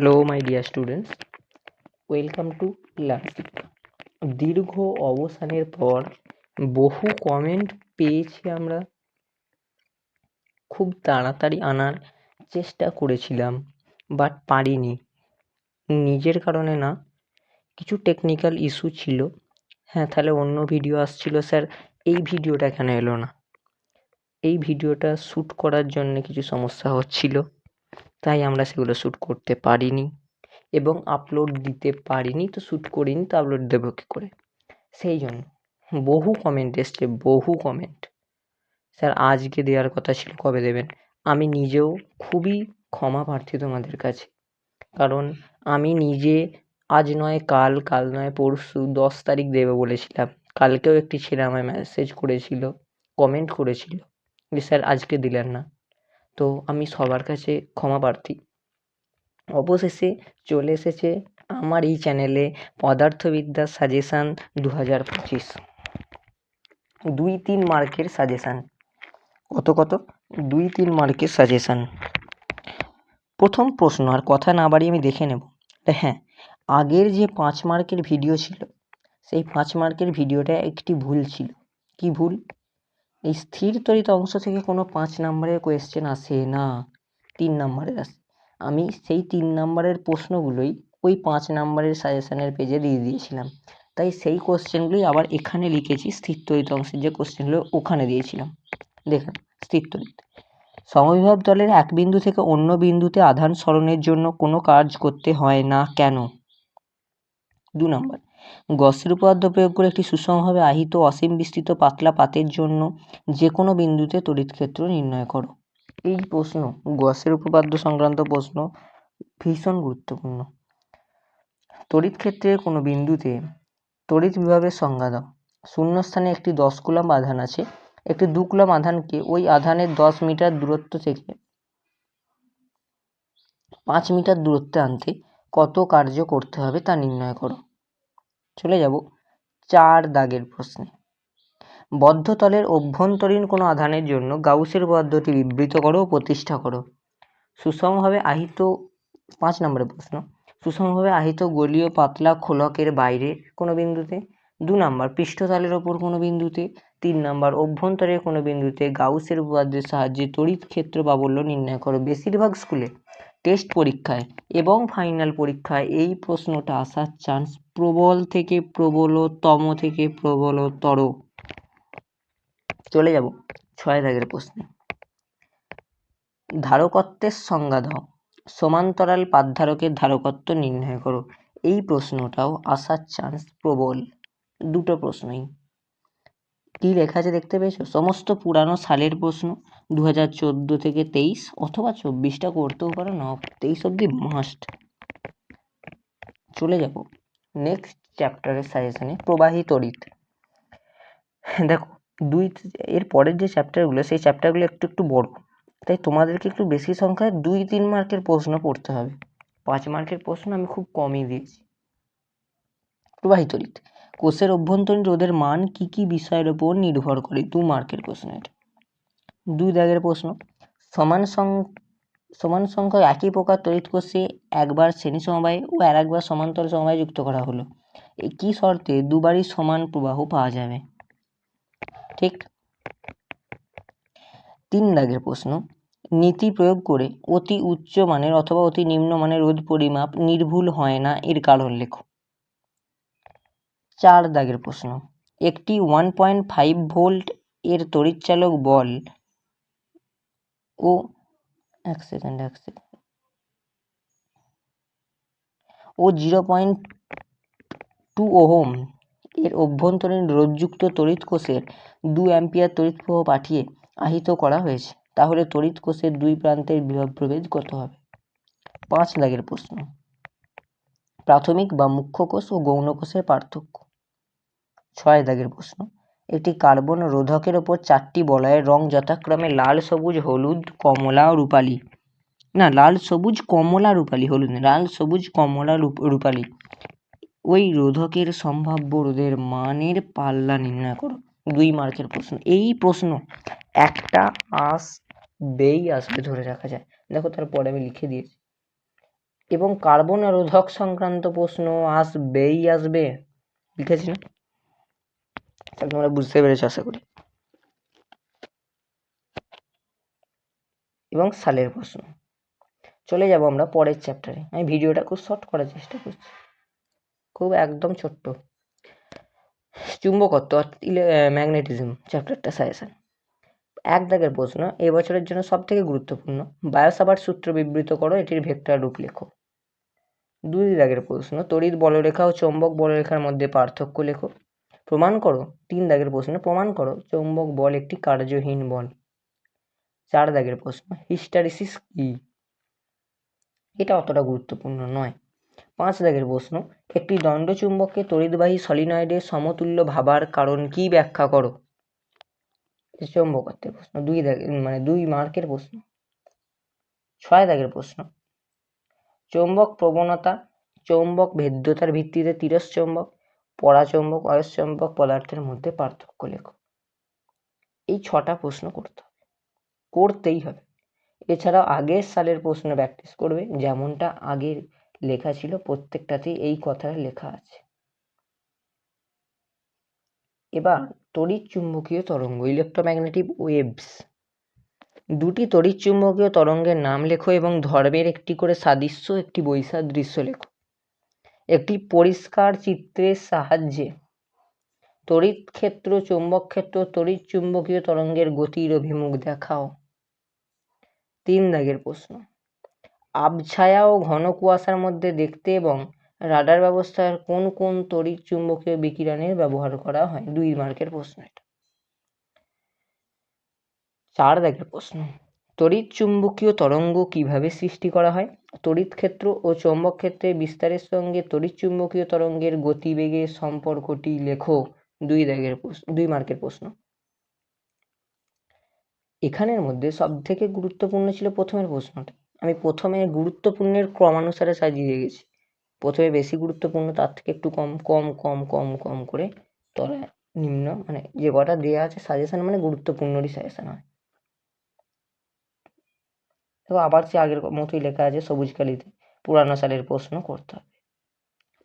Hello my dear students welcome to learning দীর্ঘ অবসানের পর বহু কমেন্ট পেয়েছি আমরা। খুব তাড়াতাড়ি আনার চেষ্টা করেছিলাম বাট পারিনি। নিজের কারণে না, কিছু টেকনিক্যাল ইস্যু ছিল। হ্যাঁ তাহলে অন্য ভিডিও আসছিল স্যার এই ভিডিওটা কেন এলো না? এই ভিডিওটা শ্যুট করার জন্য কিছু সমস্যা হচ্ছিল। তাই আমরা সেগুলো শ্যুট করতে পারিনি এবং আপলোড দিতে পারিনি, তো শ্যুট করিনি, তো আপলোড দেবো কী করে? সেই জন্য বহু কমেন্ট এসছে, বহু কমেন্ট স্যার, আজকে দেওয়ার কথা ছিল, কবে দেবেন? আমি নিজেও খুবই ক্ষমা প্রার্থী তোমাদের কাছে। কারণ আমি নিজে আজ নয়, কাল কাল নয়, পরশু দশ তারিখ দেবে বলেছিলাম। কালকেও একটি ছেলে আমায় মেসেজ করেছিল কমেন্ট করেছিল যে, স্যার, আজকে দিলেন না। তো আমি সবার কাছে ক্ষমা প্রার্থী। অবশেষে চলে এসেছে আমার এই চ্যানেলে পদার্থবিদ্যা সাজেশান দু হাজার পঁচিশ। দুই তিন মার্কের সাজেশান কত কত? দুই তিন মার্কের সাজেশান প্রথম প্রশ্ন, আর কথা না বাড়িয়ে আমি দেখে নেব। হ্যাঁ আগের যে পাঁচ মার্কের ভিডিও ছিল, সেই পাঁচ মার্কের ভিডিওটা একটি ভুল ছিল। কি ভুল? এই স্থির তরিত অংশ থেকে কোনো পাঁচ নাম্বারের কোয়েশ্চেন আসে না। তিন নাম্বারের আসে, আমি সেই তিন নাম্বারের প্রশ্নগুলোই ওই পাঁচ নাম্বারের সাজেশানের পেজে দিয়ে দিয়েছিলাম। তাই সেই কোশ্চেনগুলোই আবার এখানে লিখেছি, স্থির তরিত অংশের যে কোশ্চেনগুলো ওখানে দিয়েছিলাম। দেখুন, স্থির তরিত সমবিভব তলের এক বিন্দু থেকে অন্য বিন্দুতে আধান সরণের জন্য কোনো কাজ করতে হয় না কেন? দু নম্বর। গসের উপপাদ্য প্রয়োগ করে একটি সুষমভাবে আহিত অসীম বিস্তৃত পাতলা পাতের জন্য যে কোনো বিন্দুতে তড়িৎ ক্ষেত্র নির্ণয় করো। এই প্রশ্ন, গসের উপপাদ্য সংক্রান্ত প্রশ্ন ভীষণ গুরুত্বপূর্ণ। তড়িৎ ক্ষেত্রের কোনো বিন্দুতে তড়িৎ বিভবের সংজ্ঞা দাও। শূন্যস্থানে একটি দশ কুলাম আধান আছে। একটি দু কুলাম আধানকে ওই আধানের দশ মিটার দূরত্ব থেকে পাঁচ মিটার দূরত্বে আনতে কত কার্য করতে হবে তা নির্ণয় করো। চলে যাব চার দাগের প্রশ্নে। বদ্ধতলের অভ্যন্তরীণ কোনো আধানের জন্য গাউসের উপপাদ্যটি বিবৃত করো প্রতিষ্ঠা করো। সুষমভাবে আহিত পাঁচ নম্বরের প্রশ্ন। সুষমভাবে আহিত গলীয় পাতলা খোলকের বাইরে কোনো বিন্দুতে, দু নম্বর পৃষ্ঠতলের ওপর কোনো বিন্দুতে, তিন নম্বর অভ্যন্তরের কোনো বিন্দুতে গাউসের উপপাদ্যের সাহায্যে তড়িৎ ক্ষেত্র প্রাবল্য নির্ণয় করো। বেশিরভাগ স্কুলে টেস্ট পরীক্ষায় এবং ফাইনাল পরীক্ষায় এই প্রশ্নটা আসার চান্স প্রবল থেকে প্রবলতম থেকে প্রবলতর। চলে যাব ছয় দাগের প্রশ্নে। ধারকত্বের সংজ্ঞা দাও। সমান্তরাল পাতধারকের ধারকত্ব নির্ণয় করো। এই প্রশ্নটাও আসার চান্স প্রবল। দুটো প্রশ্নই। কী লেখা আছে দেখতে পেয়েছ? সমস্ত পুরানো সালের প্রশ্ন। দু হাজার চোদ্দ থেকে তেইশ অথবা চব্বিশটা করতেও পারো না, তেইশ অবধি মাস্ট চলে যাব। নেক্সট চ্যাপ্টারের সাজেশনে প্রবাহী তড়িৎ দেখো, দুই এর পরের যে চ্যাপ্টারগুলো সেই চ্যাপ্টারগুলো একটু একটু বড়। তাই তোমাদেরকে একটু বেশি সংখ্যায় দুই, তিন মার্কের প্রশ্ন পড়তে হবে। পাঁচ মার্কের প্রশ্ন আমি খুব কমই দিয়েছি। প্রবাহী তড়িৎ কোষের অভ্যন্তরীণ রোধের মান কি কি বিষয়ের ওপর নির্ভর করে? দু মার্কের প্রশ্ন এটা। দুই দাগের প্রশ্ন। সমান সমান সংখ্যক একই প্রকার তড়িৎ কোষে একবার শ্রেণি সমবায় ও আর একবার সমান্তর সমবায় যুক্ত করা হলো। এই কী শর্তে দুবারই সমান প্রবাহ পাওয়া যাবে। ঠিক? তিন দাগের প্রশ্ন। নীতি প্রয়োগ করে অতি উচ্চ মানের অথবা অতি নিম্ন মানের রোধ পরিমাপ নির্ভুল হয় না এর কারণ লেখো। চার দাগের প্রশ্ন। একটি ওয়ান পয়েন্ট ফাইভ ভোল্ট এর তড়িৎচালক বল ও, এক সেকেন্ড এক সেকেন্ড ও জিরো পয়েন্ট টু ওহম এর অভ্যন্তরীণ রোধযুক্ত তড়িৎ কোষের দু অ্যাম্পিয়ার তড়িৎ প্রবাহ পাঠিয়ে আহিত করা হয়েছে। তাহলে তড়িৎ কোষের দুই প্রান্তের বিভব প্রভেদ কত হবে? পাঁচ দাগের প্রশ্ন। প্রাথমিক বা মুখ্য কোষ ও গৌণ কোষের পার্থক্য। ছয় দাগের প্রশ্ন। একটি কার্বন রোধকের ওপর চারটি বলয়ের রং যথাক্রমে লাল, সবুজ, হলুদ, কমলা রূপালি। না, লাল, সবুজ, কমলা, রূপালি, হলুদ, লাল, সবুজ, কমলা, রূপ- রূপালি। ওই রোধকের সম্ভাব্য রোধের মানের পাল্লা নির্ণয় করো। দুই মার্কের প্রশ্ন। এই প্রশ্ন একটা আসবেই আসবে ধরে রাখা যায়। দেখো, তারপরে আমি লিখে দিয়েছি। এবং কার্বন রোধক সংক্রান্ত প্রশ্ন আসবেই আসবে। লিখেছি না? তোমরা বুঝতে পেরেছ আশা করি। এবং সালের প্রশ্ন। চলে যাব আমরা পরের চ্যাপ্টারে আমি ভিডিওটা খুব শর্ট করার চেষ্টা করছি। খুব একদম ছোট্ট। চুম্বকত্ব ম্যাগনেটিজম চ্যাপ্টারটা সাজেশন এক দাগের প্রশ্ন এবছরের জন্য সব থেকে গুরুত্বপূর্ণ বায়োসাভার সূত্র বিবৃত করো, এটির ভেক্টর রূপ লেখো। দুই দাগের প্রশ্ন, তড়িৎ বলরেখা ও চৌম্বক বলরেখার মধ্যে পার্থক্য লেখো। প্রমাণ করো, তিন দাগের প্রশ্ন প্রমাণ করো, চৌম্বক বল একটি কার্যহীন বল। চার দাগের প্রশ্ন, হিস্টারিসিস কি? এটা অতটা গুরুত্বপূর্ণ নয়। পাঁচ দাগের প্রশ্ন, একটি দণ্ড দণ্ডচুম্বককে তড়িৎবাহী সলিনয়েডের সমতুল্য ভাবার কারণ কি ব্যাখ্যা করো? চৌম্বকত্বের প্রশ্ন, দুই দাগের মানে দুই মার্কের প্রশ্ন। ছয় দাগের প্রশ্ন, চৌম্বক প্রবণতা, চৌম্বক ভেদ্যতার ভিত্তিতে তিরস্চৌম্বক পরাচৌম্বক অয়স্চৌম্বক পদার্থের মধ্যে পার্থক্য লেখো। এই ছটা প্রশ্ন করতে হবে। করতেই হবে। এছাড়াও আগের সালের প্রশ্ন প্র্যাকটিস করবে, যেমনটা আগের লেখা ছিল, প্রত্যেকটাতেই এই কথাটা লেখা আছে। এবার তড়িৎ চুম্বকীয় তরঙ্গ ইলেকট্রোম্যাগনেটিক ওয়েভস দুটি তড়িৎ চুম্বকীয় তরঙ্গের নাম লেখো এবং ধর্মের একটি করে সাদৃশ্য, একটি বৈসাদৃশ্য লেখো। একটি পরিষ্কার চিত্রের সাহায্যে। তড়িৎ ক্ষেত্র, চৌম্বক ক্ষেত্র, তড়িৎ চুম্বকীয় তরঙ্গের গতির অভিমুখ দেখাও। তিন দাগের প্রশ্ন। আবছায়া ও ঘন কুয়াশার মধ্যে দেখতে এবং রাডার ব্যবস্থার কোন কোন তড়িৎ চুম্বকীয় বিকিরণের ব্যবহার করা হয়? দুই মার্কের প্রশ্ন এটা। চার দাগের প্রশ্ন। তড়িৎ চুম্বকীয় তরঙ্গ কীভাবে সৃষ্টি করা হয়? তড়িৎ ক্ষেত্র ও চৌম্বক ক্ষেত্রে বিস্তারের সঙ্গে তড়িৎ চুম্বকীয় তরঙ্গের গতিবেগের সম্পর্কটি লেখো। দুই দাগের দুই মার্কের প্রশ্ন। এখানের মধ্যে সব থেকে গুরুত্বপূর্ণ ছিল প্রথমের প্রশ্নটা। আমি প্রথমে গুরুত্বপূর্ণের ক্রমানুসারে সাজিয়ে গেছি প্রথমে বেশি গুরুত্বপূর্ণ, তার থেকে একটু কম কম কম কম কম করে তলায় নিম্ন মানে যে কটা দেওয়া আছে সাজেশন মানে গুরুত্বপূর্ণরই সাজেশন হয়। দেখো আবার সে আগের মতোই লেখা আছে, সবুজ কালিতে। পুরানো সালের প্রশ্ন করতে হবে।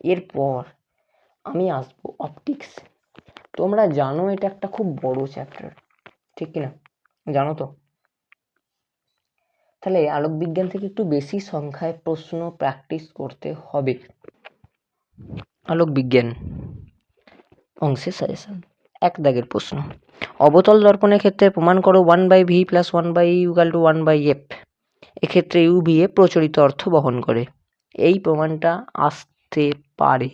এরপর আমি আসব অপটিক্স তোমরা জানো এটা একটা খুব বড় চ্যাপ্টার ঠিক কি না জানো তো? তাহলে আলোক বিজ্ঞান থেকে একটু বেশি সংখ্যায় প্রশ্ন প্র্যাকটিস করতে হবে। আলোক বিজ্ঞান অংশের সাজেশন এক দাগের প্রশ্ন। অবতল দর্পণের ক্ষেত্রে প্রমাণ করো one by v plus one by u equal to one by f এক্ষেত্রে ইউ ভি এ প্রচলিত অর্থ বহন করে। এই প্রমাণটা আসতে পারে।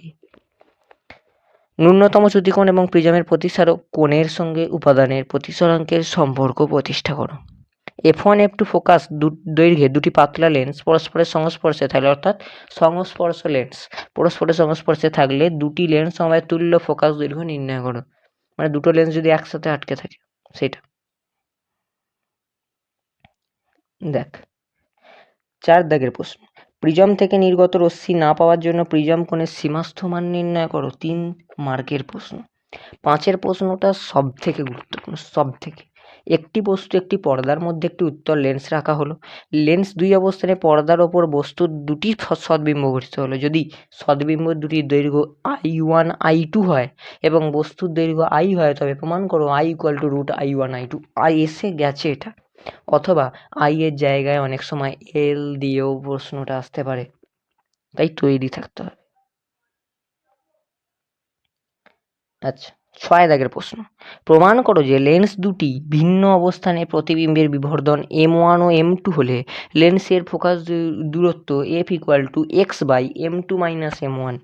ন্যূনতম চ্যুতিকোণ এবং প্রিজমের প্রতিসারক কোণের সঙ্গে উপাদানের প্রতিসরাঙ্কের সম্পর্ক প্রতিষ্ঠা করো। F one f two focus দৈর্ঘ্যে দুটি পাতলা লেন্স পরস্পরের সংস্পর্শে থাকলে, অর্থাৎ সংস্পর্শ লেন্স পরস্পরের সংস্পর্শে থাকলে দুটি লেন্স সময় তুল্য ফোকাস দৈর্ঘ্য নির্ণয় করো। মানে দুটো লেন্স যদি একসাথে আটকে থাকে, সেটা। দেখ চার দাগের প্রশ্ন। প্রিজম থেকে নির্গত রশ্মি না পাওয়ার জন্য প্রিজম কোণের সীমাস্থ মান নির্ণয় করো, তিন মার্কের প্রশ্ন। পাঁচের প্রশ্নটা সব থেকে গুরুত্বপূর্ণ সব থেকে একটি বস্তু একটি পর্দার মধ্যে একটি উত্তর লেন্স রাখা হলো। লেন্স দুই অবস্থানে পর্দার ওপর বস্তুর দুটি সদ্বিম্ব গঠিত হলো। যদি সদ্বিম্ব দুটির দৈর্ঘ্য আই ওয়ান আই টু হয় এবং বস্তুর দৈর্ঘ্য আই হয়, তবে প্রমাণ করো i equal to root i one i two I এসে গেছে এটা। অথবা আই এর জায়গায় অনেক সময় এল দিয়েও প্রশ্নটা আসতে পারে। তাই তৈরি থাকতে হবে। আচ্ছা ছয় দাগের প্রশ্ন। প্রমাণ করো যে লেন্স দুটি ভিন্ন অবস্থানে প্রতিবিম্বের বিবর্ধন এম ওয়ান ও এম টু হলে লেন্সের ফোকাস দূরত্ব f equal to x by m two minus m one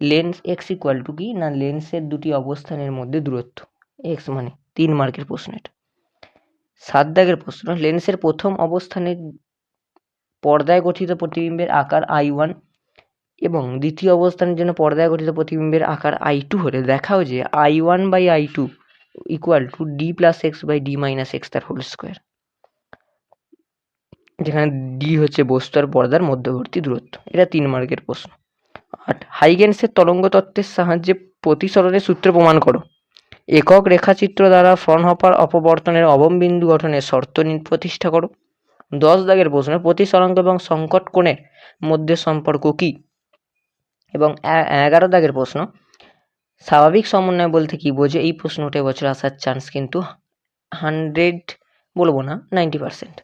lens x equal to কি? না লেন্সের দুটি অবস্থানের মধ্যে দূরত্ব। এক্স মানে তিন মার্কের প্রশ্ন এটা। সাত দাগের প্রশ্ন, লেন্সের প্রথম অবস্থানে পর্দায় গঠিত প্রতিবিম্বের আকার আই ওয়ান এবং দ্বিতীয় অবস্থানের জন্য পর্দায় গঠিত প্রতিবিম্বের আকার আই টু হলে দেখাও যে i one by i two equal to d plus x by d minus x তার হোল স্কোয়ার যেখানে ডি হচ্ছে বস্তু আর পর্দার মধ্যবর্তী দূরত্ব। এটা তিন মার্কের প্রশ্ন। আট, হাইগেন্সের তরঙ্গ তত্ত্বের সাহায্যে প্রতিসরণের সূত্র প্রমাণ করো। একক রেখাচিত্র দ্বারা ফ্রনহপার অপবর্তনের অবম বিন্দু গঠনের শর্ত প্রতিষ্ঠা করো। দশ দাগের প্রশ্ন প্রতিসরাঙ্ক এবং সংকট কোণের মধ্যে সম্পর্ক কী? এবং এগারো দাগের প্রশ্ন, স্বাভাবিক সমন্বয় বলতে কী বোঝে? এই প্রশ্নটা এবছর আসার চান্স কিন্তু হান্ড্রেড বলব না নাইনটি পার্সেন্ট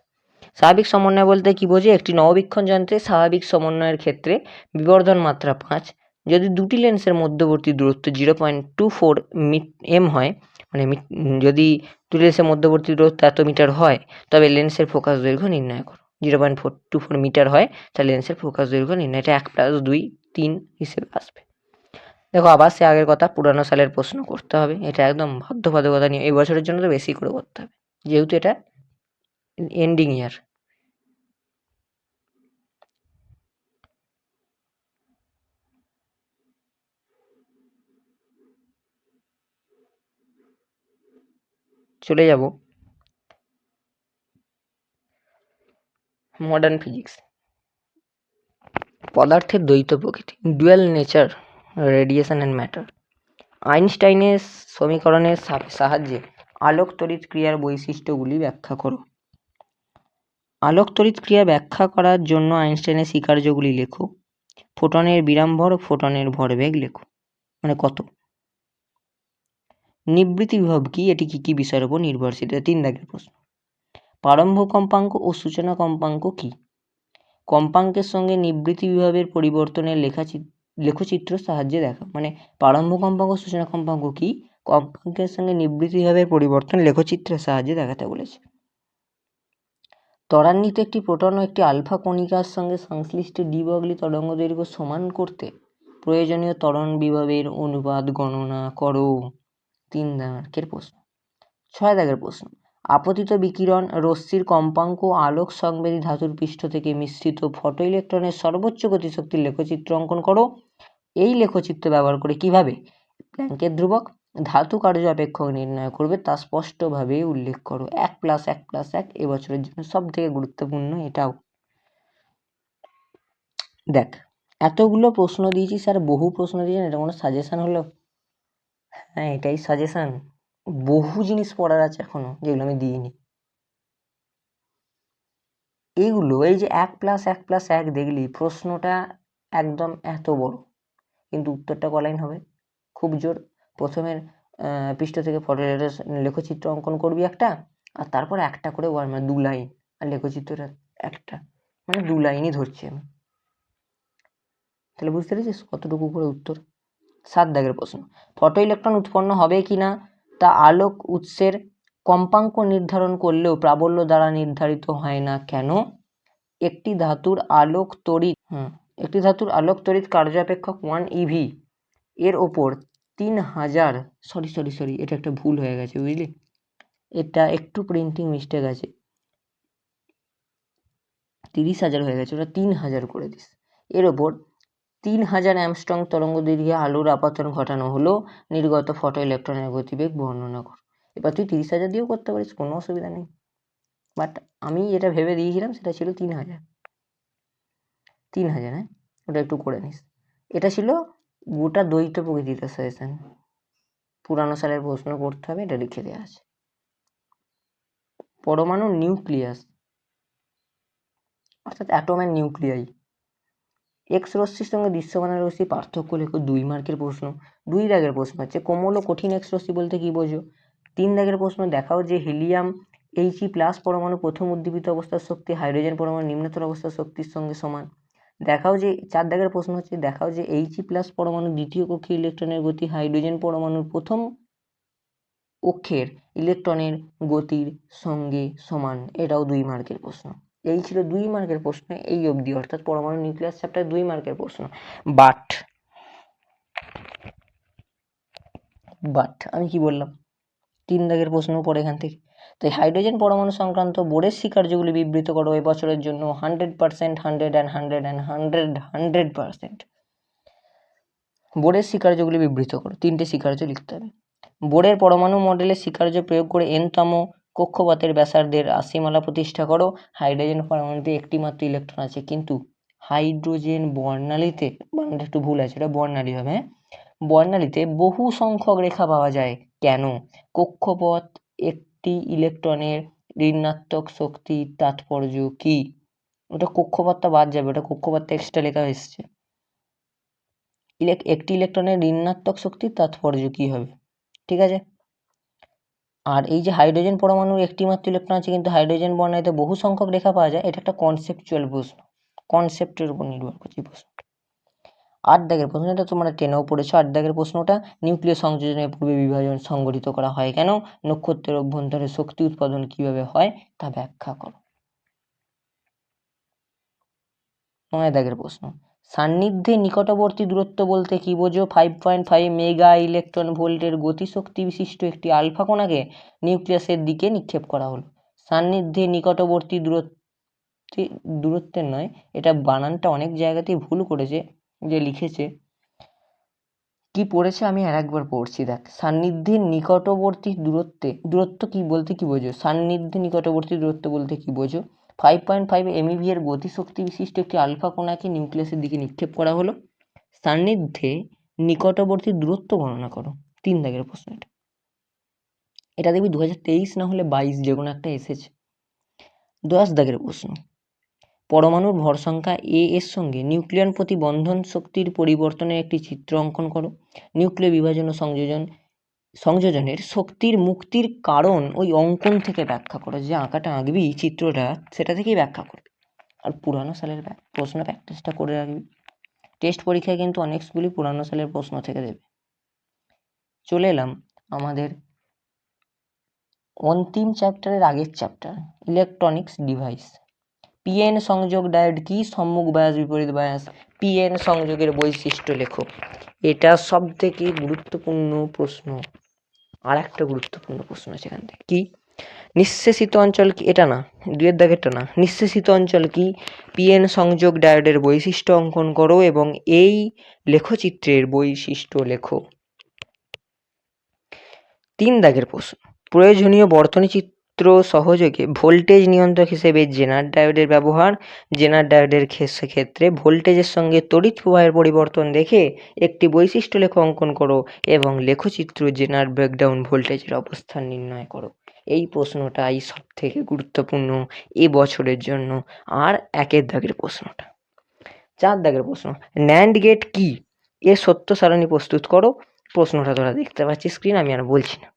স্বাভাবিক সমন্বয় বলতে কী বোঝে? একটি নববীক্ষণ যন্ত্রে স্বাভাবিক সমন্বয়ের ক্ষেত্রে বিবর্ধন মাত্রা পাঁচ যদি দুটি লেন্সের মধ্যবর্তী দূরত্ব zero point two four m হয় মানে যদি দুটি লেন্সের মধ্যবর্তী দূরত্ব এত মিটার হয়, তবে লেন্সের ফোকাস দৈর্ঘ্য নির্ণয় করো। Zero point four two four metre হয়, তাহলে লেন্সের ফোকাস দৈর্ঘ্য নির্ণয়, এটা এক প্লাস দুই, তিন হিসেবে আসবে। দেখো আবার সে আগের কথা, পুরানো সালের প্রশ্ন করতে হবে, এটা একদম বাধ্যবাধকতা নিয়ে, এই বছরের জন্য তো বেশি করে করতে হবে, যেহেতু এটা এন্ডিং ইয়ার চলে যাব। মডার্ন ফিজিক্স পদার্থের দ্বৈত প্রকৃতি dual nature radiation and matter আইনস্টাইনের সমীকরণের সাহায্যে আলোক তড়িৎ ক্রিয়ার বৈশিষ্ট্যগুলি ব্যাখ্যা করো। আলোক তড়িৎ ক্রিয়া ব্যাখ্যা করার জন্য আইনস্টাইনের স্বীকার্যগুলি লেখো। ফোটনের বিরামভর ফোটনের ভরবেগ লেখো। মানে কত? নিবৃত্তি বিভব কি? এটি কি কি বিষয়ের উপর নির্ভরশীল? তিন দাগের প্রশ্ন। প্রারম্ভ কম্পাঙ্ক ও সূচনা কম্পাঙ্ক কি? কম্পাঙ্কের সঙ্গে নিবৃত্তি বিভবের পরিবর্তনের লেখাচিত্র লেখচিত্র সাহায্যে দেখা মানে প্রারম্ভ কম্পাঙ্ক সূচনা কম্পাঙ্ক কি? কম্পাঙ্কের সঙ্গে নিবৃত্তি বিভবের পরিবর্তন লেখচিত্রের সাহায্যে দেখাতে বলেছে। ত্বরান্বিত একটি প্রোটন ও একটি আলফা কণিকার সঙ্গে সংশ্লিষ্ট ডি বগলি তরঙ্গ দৈর্ঘ্য সমান করতে প্রয়োজনীয় ত্বরণ বিভবের অনুপাত গণনা করো। তিন দাগের প্রশ্ন। ছয় দাগের প্রশ্ন। আপতিত বিকিরণ, রশ্মির কম্পাঙ্ক, আলোক সংবেদী ধাতুর পৃষ্ঠ থেকে মিশ্রিত ফটো ইলেকট্রনের সর্বোচ্চ গতিশক্তির লেখচিত্র অঙ্কন করো। এই লেখচিত্র ব্যবহার করে কীভাবে? প্ল্যাঙ্কের ধ্রুবক। ধাতু কার্য অপেক্ষক নির্ণয় করবে তা স্পষ্টভাবে উল্লেখ করো। এক প্লাস এক প্লাস এক এবছরের জন্য সব থেকে গুরুত্বপূর্ণ এটাও। দেখ, এতগুলো প্রশ্ন দিয়েছি, স্যার, বহু প্রশ্ন দিয়েছেন, এটা কোনো সাজেশান হলো? হ্যাঁ এটাই সাজেশন বহু জিনিস পড়ার আছে এখনও, যেগুলো আমি দিইনি। এইগুলো এই যে এক প্লাস এক প্লাস এক দেখলি, প্রশ্নটা একদম এত বড়, কিন্তু উত্তরটা কলাইন হবে? খুব জোর। প্রথমের পৃষ্ঠ থেকে ফটো লেখচিত্র অঙ্কন করবি একটা, আর তারপর একটা করে ওয়ার মানে দু লাইন আর লেখচিত্রটা একটা মানে দু লাইনই ধরছি আমি। তাহলে বুঝতে পেরেছিস কতটুকু করে উত্তর? সাত দাগের প্রশ্ন। ফটো ইলেকট্রন উৎপন্ন হবে কি না? তা আলোক উৎসের কম্পাঙ্ক নির্ধারণ করলেও প্রাবল্য দ্বারা নির্ধারিত হয় না কেন? একটি ধাতুর আলোক তড়িৎ, হুম, একটি ধাতুর আলোক তড়িৎ কার্য অপেক্ষক ওয়ান ইভি এর ওপর তিন হাজার সরি সরি সরি এটা একটা ভুল হয়ে গেছে, বুঝলি? এটা একটু প্রিন্টিং মিস্টেক আছে। তিরিশ হাজার হয়ে গেছে, ওটা তিন হাজার করে দিস। এর ওপর তিন হাজার অ্যামস্ট্রং তরঙ্গ দৈর্ঘ্যে আলোর আপাতন ঘটানো হলো নির্গত ফটো ইলেকট্রনের গতিবেগ বর্ণনা কর এবার তুই তিরিশ হাজার দিয়েও করতে পারিস, কোনো অসুবিধা নেই। বাট আমি যেটা ভেবে দিয়েছিলাম সেটা ছিল তিন হাজার তিন হাজার হ্যাঁ? ওটা একটু করে নিস। এটা ছিল গোটা দ্বৈত প্রকৃতিতে সাজেশন পুরানো সালের প্রশ্ন করতে হবে, এটা লিখে দেওয়া আছে। পরমাণু নিউক্লিয়াস, অর্থাৎ অ্যাটমের নিউক্লিয়াই। এক্স রশ্মির সঙ্গে দৃশ্যমানের রশ্মি পার্থক্য লেখো, দুই মার্কের প্রশ্ন, দুই দাগের প্রশ্ন হচ্ছে কোমল ও কঠিন এক্স রশ্মি বলতে কি বোঝো? তিন দাগের প্রশ্ন, দেখাও যে হিলিয়াম এইচই প্লাস পরমাণু প্রথম উদ্দীপিত অবস্থার শক্তি হাইড্রোজেন পরমাণু নিম্নতর অবস্থার শক্তির সঙ্গে সমান। দেখাও যে চার দাগের প্রশ্ন হচ্ছে, দেখাও যে এইচই প্লাস পরমাণু দ্বিতীয় কক্ষে ইলেকট্রনের গতি হাইড্রোজেন পরমাণুর প্রথম অক্ষের ইলেকট্রনের গতির সঙ্গে সমান। এটাও দুই মার্কের প্রশ্ন। এই ছিল দুই মার্কের প্রশ্ন এই অবধি, অর্থাৎ পরমাণু নিউক্লিয়াস চ্যাপ্টার দুই মার্কের প্রশ্ন। বাট বাট আমি কি বললাম? তিন দাগের প্রশ্ন পড়ে এখান থেকে। তাই হাইড্রোজেন পরমাণু সংক্রান্ত বোর্ডের স্বীকার্যগুলি বিবৃত করো এই বছরের জন্য hundred percent hundred and hundred and hundred hundred percent বোর্ডের স্বীকার্যগুলি বিবৃত করো। তিনটে স্বীকার্য লিখতে হবে। বোর্ডের পরমাণু মডেলের স্বীকার্য প্রয়োগ করে এনতম কক্ষপথের ব্যাসার্ধের রাশিমালা প্রতিষ্ঠা করো। হাইড্রোজেন পরমাণুতে একটি মাত্র ইলেকট্রন আছে, কিন্তু হাইড্রোজেন বর্ণালীতে বানানটা একটু ভুল আছে, এটা বর্ণালী হবে হ্যাঁ? বর্ণালীতে বহু সংখ্যক রেখা পাওয়া যায়। কেন? কক্ষপথ একটি ইলেকট্রনের ঋণাত্মক শক্তির তাৎপর্য কি? ওটা কক্ষপথটা বাদ যাবে, ওটা কক্ষপথটা এক্সট্রা লেখা এসছে। ইলেক- একটি ইলেকট্রনের ঋণাত্মক শক্তির তাৎপর্য কি হবে? ঠিক আছে? আর এই যে হাইড্রোজেন পরমাণুর একটি মাত্র ইলেকট্রন আছে, কিন্তু হাইড্রোজেন বর্ণাইতে বহু সংখ্যক রেখা পাওয়া যায়। এটা একটা কনসেপচুয়াল প্রশ্ন। কনসেপ্টের উপর নির্ভর করছে প্রশ্ন। আট দাগের প্রশ্ন এটা তোমরা টেনেও পড়েছো আট দাগের প্রশ্নটা নিউক্লিয় সংযোজনের পূর্বে বিভাজন সংগঠিত করা হয় কেন? নক্ষত্রের অভ্যন্তরে শক্তি উৎপাদন কীভাবে হয়, তা ব্যাখ্যা করো। নয় দাগের প্রশ্ন। সান্নিধ্যে নিকটবর্তী দূরত্ব বলতে কি বোঝো five point five mega electron ভোল্টের গতিশক্তি বিশিষ্ট একটি আলফা কণাকে নিউক্লিয়াসের দিকে নিক্ষেপ করা হলো। সান্নিধ্যে নিকটবর্তী দূরত্বে, দূরত্বের নয়, এটা বানানটা অনেক জায়গাতেই ভুল করেছে, যে লিখেছে। কি পড়েছে আমি আর একবার পড়ছি, দেখ। সান্নিধ্যের নিকটবর্তী দূরত্বে, দূরত্ব কি বলতে কি বোঝো সান্নিধ্যে নিকটবর্তী দূরত্ব বলতে কি বোঝো ফাইভ পয়েন্ট ফাইভ এমইভি এর গতিশক্তি বিশিষ্ট একটি আলফা কণাকে নিউক্লিয়াসের দিকে নিক্ষেপ করা হলো। সান্নিধ্যে নিকটবর্তী দূরত্ব গণনা করো। তিন দাগের প্রশ্ন এটা। এটা দেখবি দু হাজার তেইশ না হলে বাইশ যে কোনো একটা এসেছে। দশ দাগের প্রশ্ন। পরমাণুর ভর সংখ্যা এ এর সঙ্গে নিউক্লিয়ন প্রতি বন্ধন শক্তির পরিবর্তনের একটি চিত্র অঙ্কন করো। নিউক্লিয় বিভাজন ও সংযোজন সংযোজনের শক্তির মুক্তির কারণ ওই অঙ্কন থেকে ব্যাখ্যা করো, যে আঁকাটা আঁকবি চিত্রটা সেটা থেকেই ব্যাখ্যা করবে। আর পুরানো সালের প্রশ্ন প্র্যাকটিসটা করে রাখবি। টেস্ট পরীক্ষায় কিন্তু অনেকগুলি পুরানো সালের প্রশ্ন থেকে দেবে। চলে এলাম আমাদের অন্তিম চ্যাপ্টারের আগের চ্যাপ্টার ইলেকট্রনিক্স ডিভাইস পিএন সংযোগ ডায়োড কি? সম্মুখ বায়াস বিপরীত বায়াস পিএন সংযোগের বৈশিষ্ট্য লেখো। এটা সব থেকে গুরুত্বপূর্ণ প্রশ্ন। আর একটা গুরুত্বপূর্ণ প্রশ্ন আছে এখান থেকে। কি? নিঃশেষিত অঞ্চল কি? এটা না দুয়ের দাগেরটা না। নিঃশেষিত অঞ্চল কি? পিএন সংযোগ ডায়োডের বৈশিষ্ট্য অঙ্কন করো এবং এই লেখচিত্রের বৈশিষ্ট্য লেখো। তিন দাগের প্রশ্ন। প্রয়োজনীয় বর্তনী চিত্র সহযোগে। ভোল্টেজ নিয়ন্ত্রক হিসেবে জেনার ডায়োডের ব্যবহার। জেনার ডায়োডের ক্ষেত্রে ভোল্টেজের সঙ্গে তড়িৎ প্রবাহের পরিবর্তন দেখে একটি বৈশিষ্ট্য লেখ, অঙ্কন করো এবং লেখচিত্র জেনার ব্রেকডাউন ভোল্টেজের অবস্থান নির্ণয় করো। এই প্রশ্নটাই সব থেকে গুরুত্বপূর্ণ এ বছরের জন্য আর একের দাগের প্রশ্নটা। চার দাগের প্রশ্ন ন্যান্ড গেট কি? এর সত্য সারণী প্রস্তুত করো। প্রশ্নটা তোরা দেখতে পাচ্ছিস স্ক্রিন আমি আর বলছি না।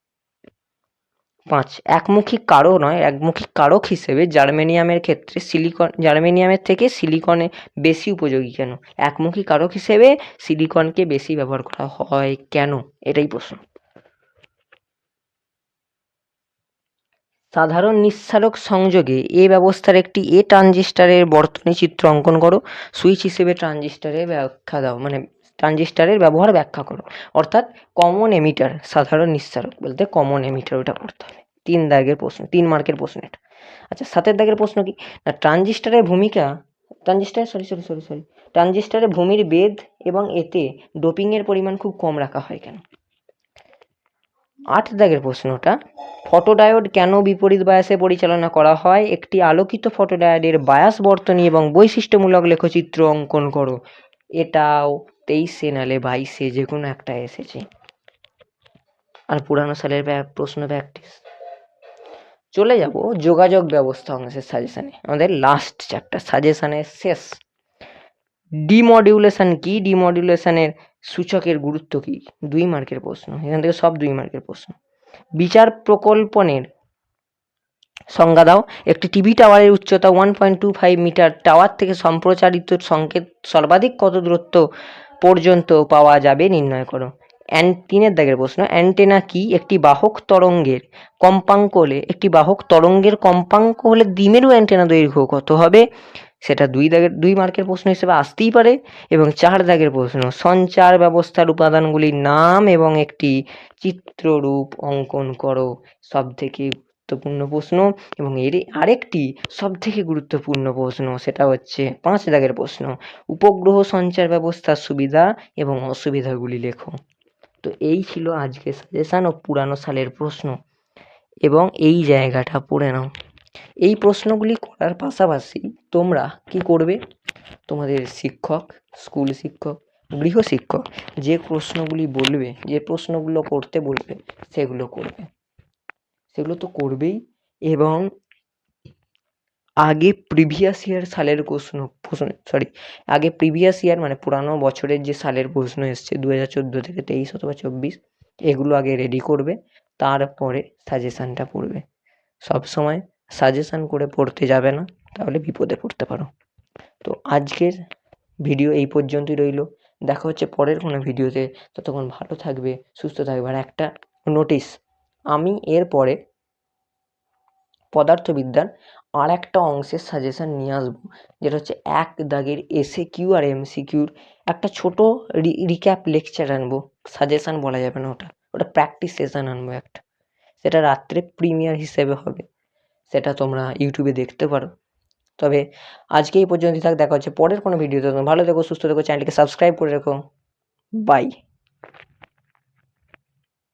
পাঁচ। একমুখী কারও নয়, একমুখী কারক হিসেবে জার্মেনিয়ামের ক্ষেত্রে সিলিকন জার্মেনিয়ামের থেকে সিলিকনে বেশি উপযোগী কেন? একমুখী কারক হিসেবে সিলিকনকে বেশি ব্যবহার করা হয় কেন? এটাই প্রশ্ন। সাধারণ নিঃসারক সংযোগে এ ব্যবস্থার একটি এ ট্রানজিস্টারের বর্তনী চিত্র অঙ্কন করো। সুইচ হিসেবে ট্রানজিস্টারের ব্যাখ্যা দাও। মানে ট্রানজিস্টারের ব্যবহার ব্যাখ্যা করো। অর্থাৎ কমন এমিটার সাধারণ নিঃসারক বলতে কমন এমিটার ওটা করতে হবে তিন দাগের প্রশ্ন, তিন মার্কের প্রশ্ন এটা। আচ্ছা সাতের দাগের প্রশ্ন কি? না, ট্রানজিস্টারের ভূমিকা, transistor sorry sorry sorry sorry ট্রানজিস্টারের ভূমির বেদ এবং এতে ডোপিংয়ের পরিমাণ খুব কম রাখা হয় কেন? আট দাগের প্রশ্নটা ফটোডায়োড কেন বিপরীত বায়াসে পরিচালনা করা হয়? একটি আলোকিত ফটোডায়োডের বায়াস বর্তনী এবং বৈশিষ্ট্যমূলক লেখচিত্র অঙ্কন করো। এটাও তেইশে নালে বাইশে যে কোনো একটা এসেছে। আর পুরানো সালের প্রশ্ন প্র্যাকটিস চলে যাব যোগাযোগ ব্যবস্থা অংশের সাজেশনে আমাদের লাস্ট চ্যাপ্টার সাজেশনের শেষ। ডিমডিউলেশন কি? ডিমডিউলেশনের সূচকের গুরুত্ব কি? দুই মার্কের প্রশ্ন। এখান থেকে সব দুই মার্কের প্রশ্ন। বিচার প্রকল্পনের সংজ্ঞা দাও। একটি টিভি টাওয়ারের উচ্চতা one point two five metre tower থেকে সম্প্রচারিত সংকেত সর্বাধিক কত দূরত্ব পর্যন্ত পাওয়া যাবে নির্ণয় করো। অ্যান, তিনের দাগের প্রশ্ন, অ্যান্টেনা কি একটি বাহক তরঙ্গের কম্পাঙ্ক হলে, একটি বাহক তরঙ্গের কম্পাঙ্ক হলে দ্বিমেরু অ্যান্টেনা দৈর্ঘ্য কত হবে? সেটা দুই দাগের, দুই মার্কের প্রশ্ন হিসেবে আসতেই পারে এবং চার দাগের প্রশ্ন, সঞ্চার ব্যবস্থার উপাদানগুলির নাম এবং একটি চিত্ররূপ অঙ্কন করো। সব থেকে গুরুত্বপূর্ণ প্রশ্ন এবং এর আরেকটি সব থেকে গুরুত্বপূর্ণ প্রশ্ন সেটা হচ্ছে পাঁচ দাগের প্রশ্ন, উপগ্রহ সঞ্চার ব্যবস্থার সুবিধা এবং অসুবিধাগুলি লেখো। তো এই ছিল আজকে সাজেশান ও পুরানো সালের প্রশ্ন এবং এই জায়গাটা পড়ে নাও। এই প্রশ্নগুলি করার পাশাপাশি তোমরা কি করবে? তোমাদের শিক্ষক, স্কুল শিক্ষক গৃহশিক্ষক যে প্রশ্নগুলি বলবে, যে প্রশ্নগুলো করতে বলবে, সেগুলো করবে। সেগুলো তো করবেই। এবং আগে প্রিভিয়াস ইয়ার সালের প্রশ্ন প্রশ্ন সরি আগে প্রিভিয়াস ইয়ার মানে পুরানো বছরের যে সালের প্রশ্ন এসছে দু হাজার চোদ্দ থেকে তেইশ অথবা চব্বিশ, এগুলো আগে রেডি করবে, তারপরে সাজেশানটা পড়বে। সবসময় সাজেশান করে পড়তে যাবে না, তাহলে বিপদে পড়তে পারো। তো আজকের ভিডিও এই পর্যন্তই রইল। দেখা হচ্ছে পরের কোনো ভিডিওতে ততক্ষণ ভালো থাকবে, সুস্থ থাকবে। আর একটা নোটিশ আমি এরপরে পদার্থবিদ্যার আর একটা অংশের সাজেশান নিয়ে আসব। যেটা হচ্ছে এক দাগের এসে কিউ আর এমসিকিউর একটা ছোটো রিক্যাপ লেকচার আনব। সাজেশান বলা যাবে না ওটা। ওটা প্র্যাকটিস সেশন আনব একটা। সেটা রাত্রে প্রিমিয়ার হিসেবে হবে। সেটা তোমরা ইউটিউবে দেখতে পারো। তবে আজকে এই পর্যন্তই থাক। দেখা হচ্ছে পরের কোনো ভিডিওতে ভালো থেকো, সুস্থ থেকো চ্যানেলকে সাবস্ক্রাইব করে রেখো। বাই